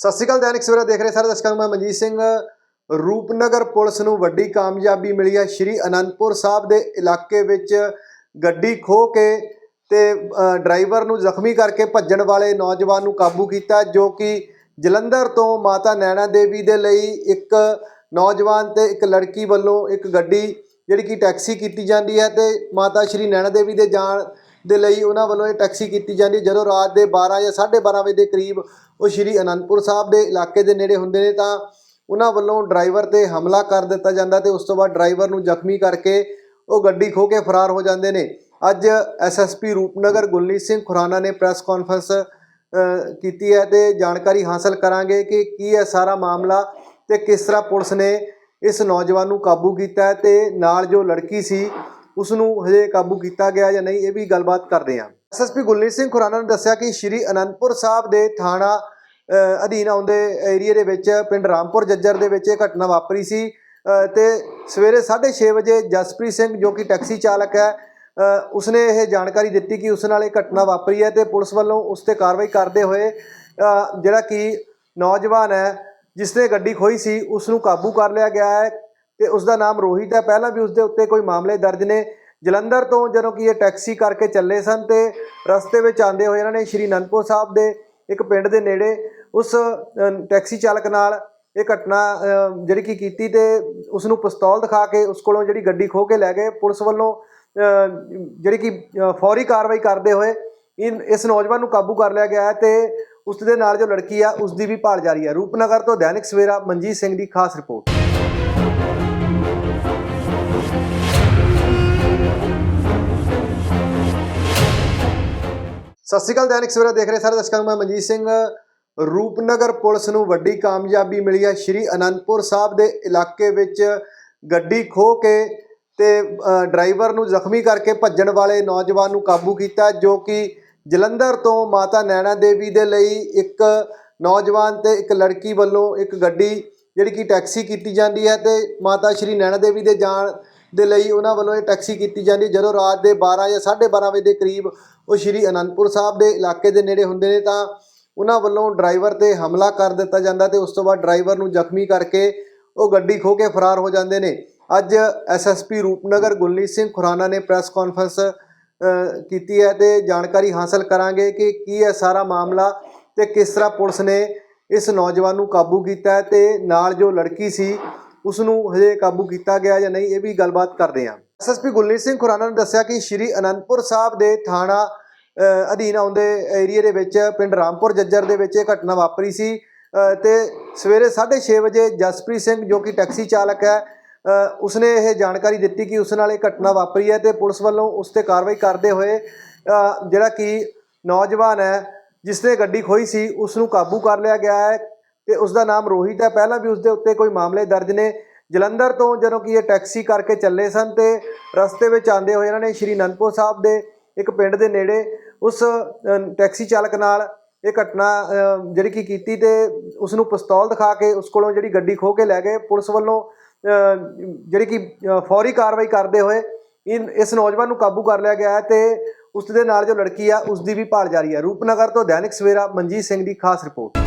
ਸਤਿ ਸ਼੍ਰੀ ਅਕਾਲ, ਦੈਨਿਕ ਸਵੇਰਾ ਦੇਖ ਰਹੇ ਸਾਰੇ ਦਰਸ਼ਕਾਂ ਨੂੰ, ਮੈਂ ਮਨਜੀਤ ਸਿੰਘ। ਰੂਪਨਗਰ ਪੁਲਿਸ ਨੂੰ ਵੱਡੀ ਕਾਮਯਾਬੀ ਮਿਲੀ ਹੈ। ਸ਼੍ਰੀ ਅਨੰਦਪੁਰ ਸਾਹਿਬ ਦੇ ਇਲਾਕੇ ਵਿੱਚ ਗੱਡੀ ਖੋਹ ਕੇ ਤੇ ਡਰਾਈਵਰ ਨੂੰ ਜ਼ਖਮੀ ਕਰਕੇ ਭੱਜਣ ਵਾਲੇ ਨੌਜਵਾਨ ਨੂੰ ਕਾਬੂ ਕੀਤਾ, ਜੋ ਕਿ ਜਲੰਧਰ ਤੋਂ ਮਾਤਾ ਨੈਣਾ ਦੇਵੀ ਦੇ ਲਈ ਇੱਕ ਨੌਜਵਾਨ ਤੇ ਇੱਕ ਲੜਕੀ ਵੱਲੋਂ ਇੱਕ ਗੱਡੀ ਜਿਹੜੀ ਕਿ ਟੈਕਸੀ ਕੀਤੀ ਜਾਂਦੀ ਹੈ ਤੇ ਮਾਤਾ ਸ਼੍ਰੀ ਨੈਣਾ ਦੇਵੀ ਦੇ ਜਾਣ ਦੇ ਲਈ ਉਹਨਾਂ ਵੱਲੋਂ ਇਹ ਟੈਕਸੀ ਕੀਤੀ ਜਾਂਦੀ ਜਦੋਂ ਰਾਤ ਦੇ 12 ਜਾਂ 12:30 ਵਜੇ ਦੇ ਕਰੀਬ ਉਹ ਸ਼੍ਰੀ ਅਨੰਦਪੁਰ ਸਾਹਿਬ ਦੇ ਇਲਾਕੇ ਦੇ ਨੇੜੇ ਹੁੰਦੇ ਨੇ, ਤਾਂ ਉਹਨਾਂ ਵੱਲੋਂ ਡਰਾਈਵਰ ਤੇ ਹਮਲਾ ਕਰ ਦਿੱਤਾ ਜਾਂਦਾ ਤੇ ਉਸ ਤੋਂ ਬਾਅਦ ਡਰਾਈਵਰ ਨੂੰ ਜ਼ਖਮੀ ਕਰਕੇ ਉਹ ਗੱਡੀ ਖੋਹ ਕੇ ਫਰਾਰ ਹੋ ਜਾਂਦੇ ਨੇ। ਅੱਜ ਐਸਐਸਪੀ ਰੂਪਨਗਰ ਗੁਲਨੀਤ ਸਿੰਘ ਖੁਰਾਨਾ ਨੇ ਪ੍ਰੈਸ ਕਾਨਫਰੰਸ ਕੀਤੀ ਹੈ ਤੇ ਜਾਣਕਾਰੀ ਹਾਸਲ ਕਰਾਂਗੇ ਕਿ ਕੀ ਹੈ ਸਾਰਾ ਮਾਮਲਾ ਤੇ ਕਿਸ ਤਰ੍ਹਾਂ ਪੁਲਿਸ ਨੇ ਇਸ ਨੌਜਵਾਨ ਨੂੰ ਕਾਬੂ ਕੀਤਾ ਹੈ ਤੇ ਨਾਲ ਜੋ ਲੜਕੀ ਸੀ ਉਸ ਨੂੰ ਹਜੇ ਕਾਬੂ ਕੀਤਾ ਗਿਆ ਜਾਂ ਨਹੀਂ ਇਹ ਵੀ ਗੱਲਬਾਤ ਕਰਦੇ ਹਾਂ। ਐਸਐਸਪੀ ਗੁਲਨੀਤ ਸਿੰਘ ਖੁਰਾਨਾ ਨੇ ਦੱਸਿਆ ਕਿ ਸ਼੍ਰੀ ਅਨੰਦਪੁਰ ਸਾਹਿਬ ਦੇ ਥਾਣਾ ਅਧੀਨ ਆਉਂਦੇ ਏਰੀਏ ਦੇ ਵਿੱਚ ਪਿੰਡ ਰਾਮਪੁਰ ਜੱਜਰ ਦੇ ਵਿੱਚ ਇਹ ਘਟਨਾ ਵਾਪਰੀ ਸੀ। ਅ, ਤੇ ਸਵੇਰੇ 6:30 ਵਜੇ ਜਸਪ੍ਰੀਤ ਸਿੰਘ ਜੋ ਕਿ ਟੈਕਸੀ ਚਾਲਕ ਹੈ ਉਸਨੇ ਇਹ ਜਾਣਕਾਰੀ ਦਿੱਤੀ ਕਿ ਉਸ ਨਾਲ ਇਹ ਘਟਨਾ ਵਾਪਰੀ ਹੈ ਤੇ ਪੁਲਿਸ ਵੱਲੋਂ ਉਸ ਤੇ ਕਾਰਵਾਈ ਕਰਦੇ ਹੋਏ ਜਿਹੜਾ ਕਿ ਨੌਜਵਾਨ ਹੈ ਜਿਸ ਨੇ ਗੱਡੀ ਖੋਈ ਸੀ ਉਸ ਨੂੰ ਕਾਬੂ ਕਰ ਲਿਆ ਗਿਆ ਹੈ। ਤੇ ਉਸ ਦਾ ਨਾਮ ਰੋਹਿਤ ਹੈ। ਪਹਿਲਾਂ ਵੀ ਉਸ ਦੇ ਉੱਤੇ ਕੋਈ ਮਾਮਲੇ ਦਰਜ ਨੇ। ਜਲੰਧਰ ਤੋਂ ਜਦੋਂ ਕਿ ਇਹ ਟੈਕਸੀ ਕਰਕੇ ਚੱਲੇ ਸਨ ਤੇ ਰਸਤੇ ਵਿੱਚ ਆਂਦੇ ਹੋਏ ਇਹਨਾਂ ਨੇ ਸ਼੍ਰੀ ਅਨੰਦਪੁਰ ਸਾਹਿਬ ਦੇ ਇੱਕ ਪਿੰਡ ਦੇ ਨੇੜੇ ਉਸ ਟੈਕਸੀ ਚਾਲਕ ਨਾਲ ਇਹ ਘਟਨਾ ਜਿਹੜੀ ਕੀ ਕੀਤੀ ਤੇ ਉਸ ਨੂੰ ਪਿਸਤੌਲ ਦਿਖਾ ਕੇ ਉਸ ਕੋਲੋਂ ਜਿਹੜੀ ਗੱਡੀ ਖੋਹ ਕੇ ਲੈ ਗਏ। ਪੁਲਿਸ ਵੱਲੋਂ ਜਿਹੜੀ ਕਿ ਫੌਰੀ ਕਾਰਵਾਈ ਕਰਦੇ ਹੋਏ ਇਨ, ਇਸ ਨੌਜਵਾਨ ਨੂੰ ਕਾਬੂ ਕਰ ਲਿਆ ਗਿਆ ਹੈ ਤੇ ਉਸ ਦੇ ਨਾਲ ਜੋ ਲੜਕੀ ਆ ਉਸ ਦੀ ਵੀ ਭਾਲ ਜਾਰੀ ਹੈ। ਰੂਪਨਗਰ ਤੋਂ ਦੈਨਿਕ ਸਵੇਰਾ ਮਨਜੀਤ ਸਿੰਘ ਦੀ ਖਾਸ ਰਿਪੋਰਟ। ਸਤਿ ਸ਼੍ਰੀ ਅਕਾਲ, ਦੈਨਿਕ ਸਵੇਰਾ ਦੇਖ ਰਹੇ ਸਾਰੇ ਦਰਸ਼ਕਾਂ ਨੂੰ, ਮੈਂ ਮਨਜੀਤ ਸਿੰਘ। ਰੂਪਨਗਰ ਪੁਲਿਸ ਨੂੰ ਵੱਡੀ ਕਾਮਯਾਬੀ ਮਿਲੀ ਹੈ। ਸ਼੍ਰੀ ਅਨੰਦਪੁਰ ਸਾਹਿਬ ਦੇ ਇਲਾਕੇ ਵਿੱਚ ਗੱਡੀ ਖੋਹ ਕੇ ਤੇ ਡਰਾਈਵਰ ਨੂੰ ਜ਼ਖਮੀ ਕਰਕੇ ਭੱਜਣ ਵਾਲੇ ਨੌਜਵਾਨ ਨੂੰ ਕਾਬੂ ਕੀਤਾ, ਜੋ ਕਿ ਜਲੰਧਰ ਤੋਂ ਮਾਤਾ ਨੈਣਾ ਦੇਵੀ ਦੇ ਲਈ ਇੱਕ ਨੌਜਵਾਨ ਤੇ ਇੱਕ ਲੜਕੀ ਵੱਲੋਂ ਇੱਕ ਗੱਡੀ, ਜਿਹੜੀ ਕਿ ਟੈਕਸੀ ਕੀਤੀ ਜਾਂਦੀ ਹੈ ਤੇ ਮਾਤਾ ਸ਼੍ਰੀ ਨੈਣਾ ਦੇਵੀ ਦੇ ਜਾਣ ਦੇ ਲਈ ਉਹਨਾਂ ਵੱਲੋਂ ਇਹ ਟੈਕਸੀ ਕੀਤੀ ਜਾਂਦੀ ਜਦੋਂ ਰਾਤ ਦੇ 12 ਜਾਂ 12:30 ਵਜੇ ਦੇ ਕਰੀਬ ਉਹ ਸ਼੍ਰੀ ਅਨੰਦਪੁਰ ਸਾਹਿਬ ਦੇ ਇਲਾਕੇ ਦੇ ਨੇੜੇ ਹੁੰਦੇ ਨੇ ਤਾਂ ਉਹਨਾਂ ਵੱਲੋਂ ਡਰਾਈਵਰ ਤੇ ਹਮਲਾ ਕਰ ਦਿੱਤਾ ਜਾਂਦਾ ਤੇ ਉਸ ਤੋਂ ਬਾਅਦ ਡਰਾਈਵਰ ਨੂੰ ਜ਼ਖਮੀ ਕਰਕੇ ਉਹ ਗੱਡੀ ਖੋਹ ਕੇ ਫਰਾਰ ਹੋ ਜਾਂਦੇ ਨੇ। ਅੱਜ ਐਸਐਸਪੀ ਰੂਪਨਗਰ ਗੁਲਨੀਤ ਸਿੰਘ ਖੁਰਾਨਾ ਨੇ ਪ੍ਰੈਸ ਕਾਨਫਰੰਸ ਕੀਤੀ ਹੈ ਤੇ ਜਾਣਕਾਰੀ ਹਾਸਲ ਕਰਾਂਗੇ ਕਿ ਕੀ ਹੈ ਸਾਰਾ ਮਾਮਲਾ ਤੇ ਕਿਸ ਤਰ੍ਹਾਂ ਪੁਲਿਸ ਨੇ ਇਸ ਨੌਜਵਾਨ ਨੂੰ ਕਾਬੂ ਕੀਤਾ ਹੈ ਤੇ ਨਾਲ ਜੋ ਲੜਕੀ ਸੀ ਉਸ ਨੂੰ ਹਜੇ ਕਾਬੂ ਕੀਤਾ ਗਿਆ ਜਾਂ ਨਹੀਂ, ਇਹ ਵੀ ਗੱਲਬਾਤ ਕਰਦੇ ਹਾਂ। ਐਸਐਸਪੀ ਗੁਲਨੀਤ ਸਿੰਘ ਖੁਰਾਨਾ ਨੇ ਦੱਸਿਆ ਕਿ ਸ਼੍ਰੀ ਅਨੰਦਪੁਰ ਸਾਹਿਬ ਦੇ ਥਾਣਾ ਅਧੀਨ ਆਉਂਦੇ ਏਰੀਏ ਦੇ ਵਿੱਚ ਪਿੰਡ ਰਾਮਪੁਰ ਜੱਜਰ ਦੇ ਵਿੱਚ ਇਹ ਘਟਨਾ ਵਾਪਰੀ ਸੀ। ਅ, ਤੇ ਸਵੇਰੇ 6:30 ਵਜੇ ਜਸਪ੍ਰੀਤ ਸਿੰਘ ਜੋ ਕਿ ਟੈਕਸੀ ਚਾਲਕ ਹੈ ਉਸਨੇ ਇਹ ਜਾਣਕਾਰੀ ਦਿੱਤੀ ਕਿ ਉਸ ਨਾਲ ਇਹ ਘਟਨਾ ਵਾਪਰੀ ਹੈ ਤੇ ਪੁਲਿਸ ਵੱਲੋਂ ਉਸ ਤੇ ਕਾਰਵਾਈ ਕਰਦੇ ਹੋਏ ਜਿਹੜਾ ਕਿ ਨੌਜਵਾਨ ਹੈ ਜਿਸ ਨੇ ਗੱਡੀ ਖੋਈ ਸੀ ਉਸ ਨੂੰ ਕਾਬੂ ਕਰ ਲਿਆ ਗਿਆ ਹੈ ਤੇ ਉਸ ਦਾ ਨਾਮ ਰੋਹਿਤ ਹੈ। ਪਹਿਲਾਂ ਵੀ ਉਸ ਦੇ ਉੱਤੇ ਕੋਈ ਮਾਮਲੇ ਦਰਜ ਨੇ। ਜਲੰਧਰ ਤੋਂ ਜਦੋਂ ਕਿ ਇਹ ਟੈਕਸੀ ਕਰਕੇ ਚੱਲੇ ਸਨ ਤੇ ਰਸਤੇ ਵਿੱਚ ਆਂਦੇ ਹੋਏ ਇਹਨਾਂ ਨੇ ਸ਼੍ਰੀ ਅਨੰਦਪੁਰ ਸਾਹਿਬ ਦੇ ਇੱਕ ਪਿੰਡ ਦੇ ਨੇੜੇ ਉਸ ਟੈਕਸੀ ਚਾਲਕ ਨਾਲ ਇਹ ਘਟਨਾ ਜਿਹੜੀ ਕੀ ਕੀਤੀ ਤੇ ਉਸ ਨੂੰ ਪਿਸਤੌਲ ਦਿਖਾ ਕੇ ਉਸ ਕੋਲੋਂ ਜਿਹੜੀ ਗੱਡੀ ਖੋਹ ਕੇ ਲੈ ਗਏ। ਪੁਲਿਸ ਵੱਲੋਂ ਜਿਹੜੀ ਕਿ ਫੌਰੀ ਕਾਰਵਾਈ ਕਰਦੇ ਹੋਏ ਇਨ, ਇਸ ਨੌਜਵਾਨ ਨੂੰ ਕਾਬੂ ਕਰ ਲਿਆ ਗਿਆ ਹੈ ਤੇ ਉਸ ਦੇ ਨਾਲ ਜੋ ਲੜਕੀ ਆ ਉਸ ਦੀ ਵੀ ਭਾਲ ਜਾਰੀ ਹੈ। ਰੂਪਨਗਰ ਤੋਂ ਦੈਨਿਕ ਸਵੇਰਾ ਮਨਜੀਤ ਸਿੰਘ ਦੀ ਖਾਸ ਰਿਪੋਰਟ।